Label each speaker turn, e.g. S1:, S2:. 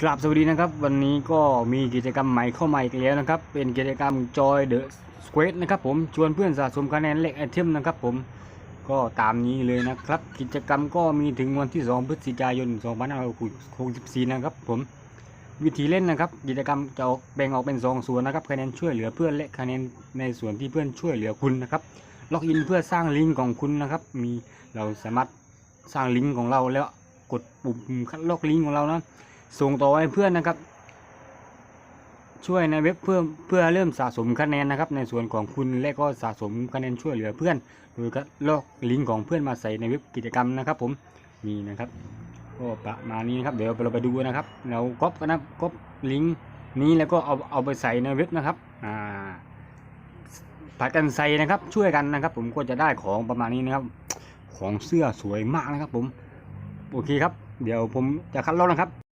S1: กราบสวัสดีนะครับ วันนี้ก็มีกิจกรรมใหม่เข้ามาอีกแล้วนะครับ เป็นกิจกรรม Joy the Squad นะครับผมชวนเพื่อนสะสมคะแนนเลขไอเทมนะครับผมก็ตามนี้เลยนะครับ กิจกรรมก็มีถึงวันที่ 2 พฤศจิกายน 2564 นะครับผมวิธีเล่นนะครับ กิจกรรมจะออแบ่งออกเป็นสองส่วนนะครับคะแนนช่วยเหลือเพื่อนและคะแนนในส่วนที่เพื่อนช่วยเหลือคุณนะครับล็อกอินเพื่อสร้างลิงก์ของคุณนะครับ มีเราสามารถสร้างลิงก์ของเราแล้วกดปุ่มคัดลอกลิงก์ของเรานะ ส่งต่อให้เพื่อนนะครับ ช่วยในเว็บเพื่อเพื่อเริ่มสะสมคะแนนนะครับ ในส่วนของคุณและก็สะสมคะแนนช่วยเหลือเพื่อนโดยก็ลอกลิงก์ของเพื่อนมาใส่ในเว็บกิจกรรมนะครับ ผมนี่นะครับก็ประมาณนี้นะครับเดี๋ยวเราไปดูนะครับ เราก๊อปกันนะก๊อปลิงก์นี้แล้วก็เอาเอาไปใส่ในเว็บนะครับอ่าผัดกันใส่นะครับช่วยกันนะครับ ผมก็จะได้ของประมาณนี้นะครับ ของเสื้อสวยมากนะครับ ผมโอเคครับ เดี๋ยวผมจะคัดลอกนะครับ